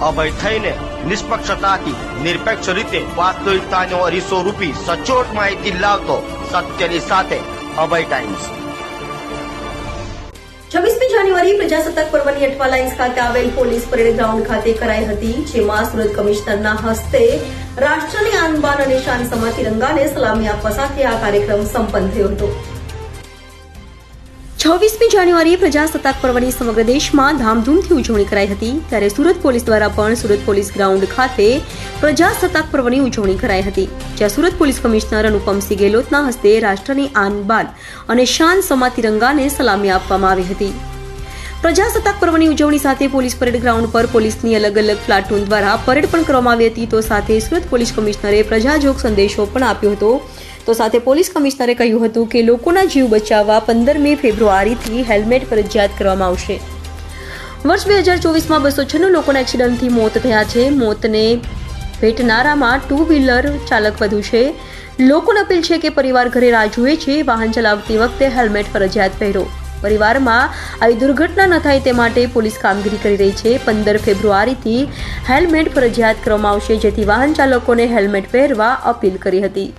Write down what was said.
અભય થઈને નિષ્પક્ષતાથી નિરપેક્ષ રીતે વાસ્તવિકતાનો અરીસો રૂપી સચોટ માહિતી લાવતો સત્યની સાથે અભય ટાઈમ્સ. છવ્વીસમી જાન્યુઆરી પ્રજાસત્તાક પર્વની અઠવા લાઇન્સ ખાતે આવેલ પોલીસ પરેડ ગ્રાઉન્ડ ખાતે કરાઈ હતી, જેમાં સુરત કમિશનરના હસ્તે રાષ્ટ્રની આનબાન અને શાન સમા તિરંગાને સલામી આપવા સાથે આ કાર્યક્રમ સંપન્ન થયો હતો. છવ્વીસમી જાન્યુઆરી પ્રજાસત્તાક પર્વની સમગ્ર દેશમાં ધામધૂમથી ઉજવણી કરાઈ હતી. ત્યારે સુરત પોલીસ દ્વારા પણ સુરત પોલીસ ગ્રાઉન્ડ ખાતે પ્રજાસત્તાક પર્વની ઉજવણી કરાઈ હતી. જ્યાં સુરત પોલીસ કમિશનર અનુપમસિંહ ગેહલોતના હસ્તે રાષ્ટ્રની આન બાન અને શાન સમા તિરંગાને સલામી આપવામાં આવી હતી. પ્રજાસત્તાક પર્વની ઉજવણી સાથે પોલીસ પરેડ ગ્રાઉન્ડ પર પોલીસની અલગ અલગ પ્લાટૂન દ્વારા પરેડ પણ કરવામાં આવી હતી. તો સાથે સુરત પોલીસ કમિશનરે પ્રજાજોગ સંદેશો પણ આપ્યો હતો. તો સાથે પોલીસ કમિશનરે કહ્યું હતું કે લોકોના જીવ બચાવવા પંદરમી ફેબ્રુઆરીથી હેલ્મેટ ફરજિયાત કરવામાં આવશે. વર્ષ બે હજાર ચોવીસમાં બસો છન્નું લોકોના એક્સિડન્ટથી મોત થયા છે. મોતને ભેટનારામાં ટુ વ્હીલર ચાલક વધુ છે. લોકોને અપીલ છે કે પરિવાર ઘરે રાહ જુએ છે. વાહન ચલાવતી વખતે હેલ્મેટ ફરજિયાત પહેરો. પરિવારમાં આવી દુર્ઘટના ન થાય તે માટે પોલીસ કામગીરી કરી રહી છે. પંદર ફેબ્રુઆરીથી હેલ્મેટ ફરજિયાત કરવામાં આવશે, જેથી વાહન ચાલકોને હેલ્મેટ પહેરવા અપીલ કરી હતી.